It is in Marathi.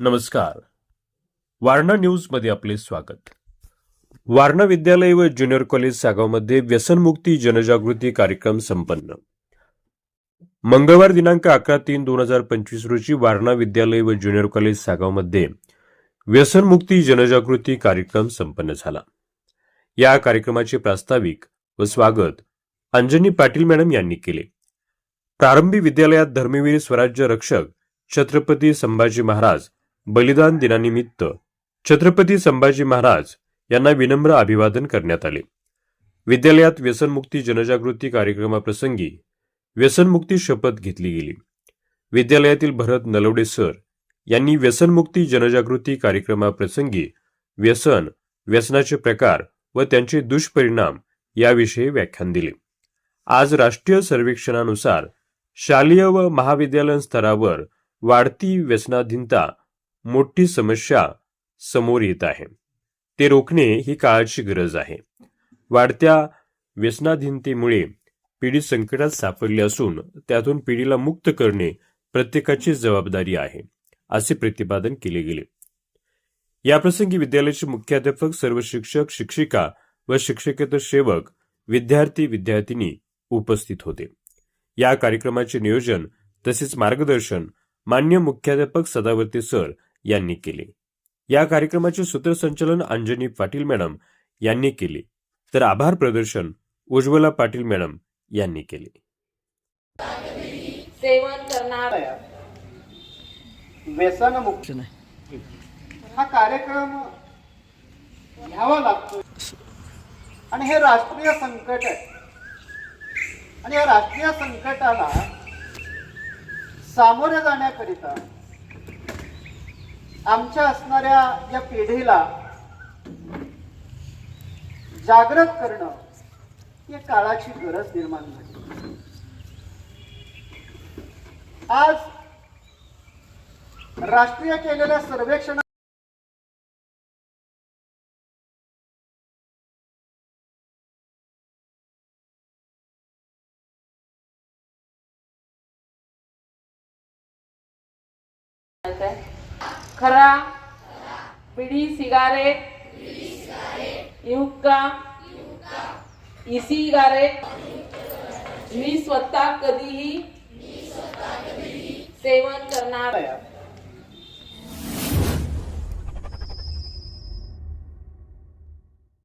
नमस्कार. वारणा न्यूजमध्ये आपले स्वागत. वारणा विद्यालय व ज्युनियर कॉलेज सागावमध्ये व्यसनमुक्ती जनजागृती कार्यक्रम संपन्न. मंगळवार दिनांक अकरा तीन दोन हजार पंचवीस रोजी वारणा विद्यालय व ज्युनियर कॉलेज सागावमध्ये व्यसनमुक्ती जनजागृती कार्यक्रम संपन्न झाला. या कार्यक्रमाचे प्रास्ताविक व स्वागत अंजनी पाटील मॅडम यांनी केले. प्रारंभी विद्यालयात धर्मवीर स्वराज्य रक्षक छत्रपती संभाजी महाराज बलिदान दिनानिमित्त छत्रपती संभाजी महाराज यांना विनम्र अभिवादन करण्यात आले. विद्यालयात व्यसनमुक्ती जनजागृती कार्यक्रमाप्रसंगी व्यसनमुक्ती शपथ घेतली गेली. विद्यालयातील भरत नलवडे सर यांनी व्यसनमुक्ती जनजागृती कार्यक्रमाप्रसंगी व्यसन व्यसनाचे प्रकार व त्यांचे दुष्परिणाम याविषयी व्याख्यान दिले. आज राष्ट्रीय सर्वेक्षणानुसार शालेय व महाविद्यालयीन स्तरावर वाढती व्यसनाधीनता मोठी समस्या समोर येत आहे. ते रोखणे ही काळाची गरज आहे. वाढत्या व्यसनाधीनतेमुळे पिढी संकटात सापडली असून त्यातून पिढीला मुक्त करणे प्रत्येकाची जबाबदारी आहे असे प्रतिपादन केले गेले. याप्रसंगी विद्यालयाचे मुख्याध्यापक सर्व शिक्षक शिक्षिका व शिक्षकेतर सेवक विद्यार्थी विद्यार्थिनी उपस्थित होते. या कार्यक्रमाचे नियोजन तसेच मार्गदर्शन मान्य मुख्याध्यापक सदावर्ते सर यांनी केले. या कार्यक्रमाचे सूत्रसंचालन अंजनी पाटील मॅडम यांनी केले. तर आभार प्रदर्शन उज्ज्वला पाटील मॅडम यांनी केले. सेवन करणार. व्यसनमुक्त हा कार्यक्रम घ्यावा लागतो आणि हे राष्ट्रीय संकट आहे. आणि या राष्ट्रीय संकटाला सामोरे जाण्याकरिता आमच्या असणाऱ्या या पिढीला जागृत करणं ही काळाची गरज निर्माण झाली. आज राष्ट्रीय केलेल्या सर्वेक्षण खरा पिढी सिगारेट युक्का ई सिगारेट मी स्वतः कधीही सेवन करणार